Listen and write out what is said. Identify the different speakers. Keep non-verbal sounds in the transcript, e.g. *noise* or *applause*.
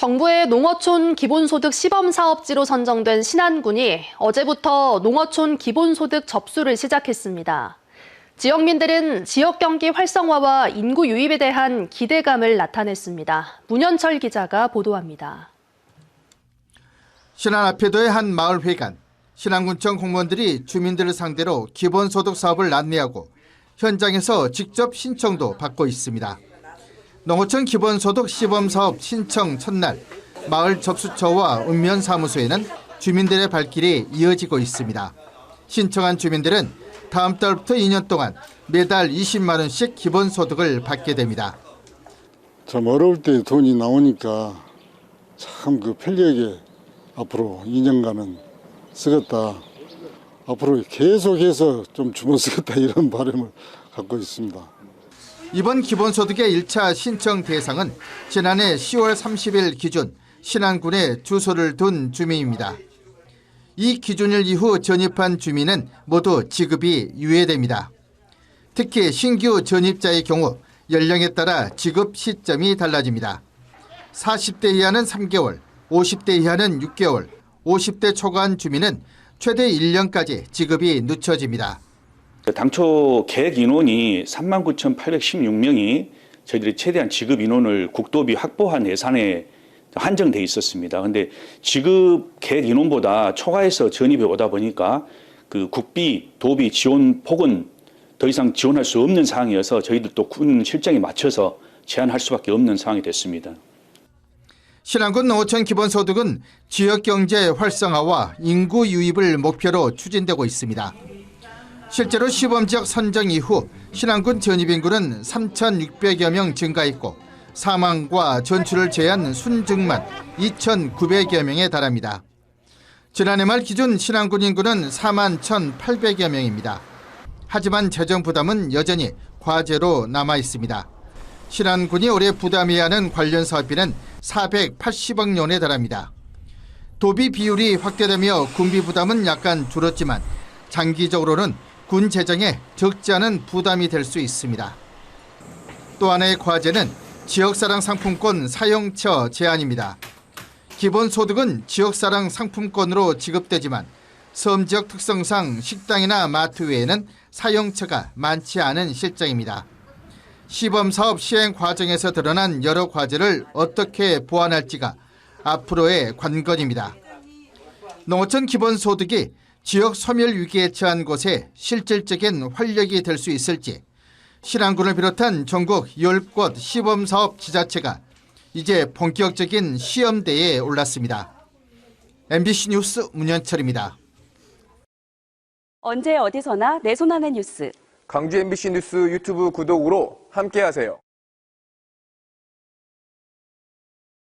Speaker 1: 정부의 농어촌 기본소득 시범 사업지로 선정된 신안군이 어제부터 농어촌 기본소득 접수를 시작했습니다. 지역민들은 지역 경기 활성화와 인구 유입에 대한 기대감을 나타냈습니다. 문현철 기자가 보도합니다.
Speaker 2: 신안 앞에도의 한 마을 회관, 신안군청 공무원들이 주민들을 상대로 기본소득 사업을 안내하고 현장에서 직접 신청도 받고 있습니다. 농어촌 기본소득 시범사업 신청 첫날 마을 접수처와 읍면사무소에는 주민들의 발길이 이어지고 있습니다. 신청한 주민들은 다음 달부터 2년 동안 매달 20만 원씩 기본소득을 받게 됩니다.
Speaker 3: 참 어려울 때 돈이 나오니까 참 그 편리하게 앞으로 2년간은 쓰겠다. 앞으로 계속해서 좀 주문 쓰겠다 이런 *laughs* 바람을 갖고 있습니다.
Speaker 2: 이번 기본소득의 1차 신청 대상은 지난해 10월 30일 기준 신안군에 주소를 둔 주민입니다. 이 기준일 이후 전입한 주민은 모두 지급이 유예됩니다. 특히 신규 전입자의 경우 연령에 따라 지급 시점이 달라집니다. 40대 이하는 3개월, 50대 이하는 6개월, 50대 초과한 주민은 최대 1년까지 지급이 늦춰집니다.
Speaker 4: 당초 계획 인원이 39,816명이 저희들이 최대한 지급 인원을 국도비 확보한 예산에 한정돼 있었습니다. 근데 지급 계획 인원보다 초과해서 전입이 오다 보니까 그 국비, 도비 지원 폭은 더 이상 지원할 수 없는 상황이어서 저희들도 군 실정에 맞춰서 제한할 수밖에 없는 상황이 됐습니다.
Speaker 2: 신안군 농어촌 기본소득은 지역경제 활성화와 인구 유입을 목표로 추진되고 있습니다. 실제로 시범 지역 선정 이후 신안군 전입 인구는 3,600여 명 증가했고 사망과 전출을 제한 순증만 2,900여 명에 달합니다. 지난해 말 기준 신안군 인구는 4만 1,800여 명입니다. 하지만 재정 부담은 여전히 과제로 남아 있습니다. 신안군이 올해 부담해야 하는 관련 사업비는 480억 원에 달합니다. 도비 비율이 확대되며 군비 부담은 약간 줄었지만 장기적으로는 군 재정에 적지 않은 부담이 될 수 있습니다. 또 하나의 과제는 지역사랑 상품권 사용처 제한입니다. 기본소득은 지역사랑 상품권으로 지급되지만 섬 지역 특성상 식당이나 마트 외에는 사용처가 많지 않은 실정입니다. 시범 사업 시행 과정에서 드러난 여러 과제를 어떻게 보완할지가 앞으로의 관건입니다. 농어촌 기본소득이 지역 소멸 위기에 처한 곳에 실질적인 활력이 될 수 있을지 신안군을 비롯한 전국 10곳 시범 사업 지자체가 이제 본격적인 시험대에 올랐습니다. MBC 뉴스 문현철입니다.
Speaker 5: 언제 어디서나 내 손 안의 뉴스.
Speaker 6: 광주 MBC 뉴스 유튜브 구독으로 함께하세요.